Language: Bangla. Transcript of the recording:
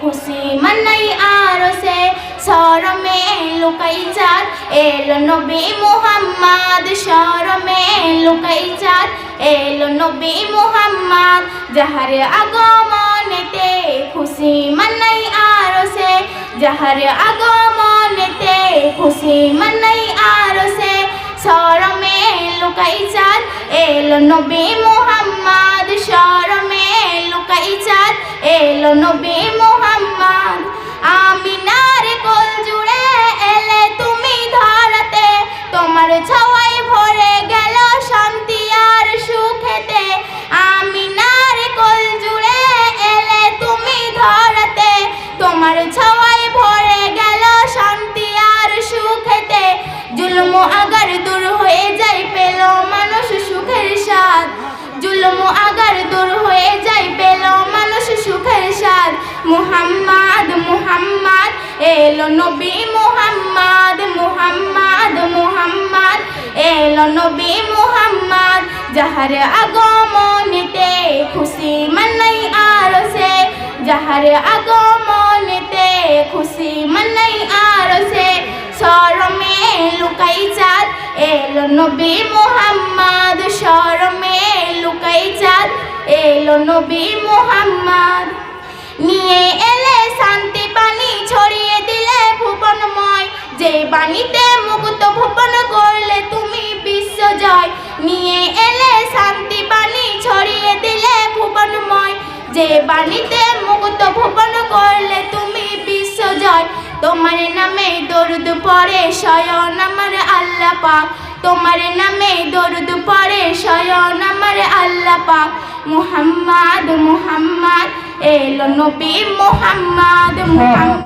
খুশি মানাই আর সে সরমে লুকাই চাঁদ এলো নবী মুহাম্মদ সরমে লুকাই চাঁদ এলো নবী মুহাম্মদ যাহার আগমনেতে খুশি মানাই আর সে যাহার আগমনেতে খুশি মানাই আর সে সরমে লুকাই চাঁদ এলো নবী মুহাম্মদ সরমে লুকাই চাঁদ এলো নবী তোমার ছাওয়াই ভরে গেল শান্তি আর সুখেতে। জুলুম আগার দূর হয়ে যায় পেল মানুষ সুখের স্বাদ। জুলুম আগার দূর হয়ে যায় পেল মানুষ সুখের স্বাদ। মুহাম্মদ মুহাম্মদ, এলো নবী মুহাম্মদ মুহাম্মদ মুহাম্মদ, এলো নবী মুহাম্মদ। যাহার আগমনেতে খুশি মানাই আর সে, যাহার আগমনেতে লুকাই চাঁদ, এলো নবী মুহাম্মদ সরমে লুকাই চাঁদ নবী মুহাম্মদ। নিয়ে এলে শান্তি ছড়িয়ে দিলে ভুবনময়, যে বাণীতে মুক্ত ভুবন করলে তুমি বিশ্ব জয় নিয়ে এলে শান্তি ছড়িয়ে দিলে ভুবনময়, যে বাণীতে মুক্ত ভুবন করলে তুমি তোমার নামে দরুদ পরে শয়ন আমার আল্লাহ পাক। তোমার নামে দরুদ পরে শয়ন আমার আল্লাহ পাক। মুহাম্মদ মুহাম্মদ, এলো নবী মুহাম্মদ মুহাম্মদ।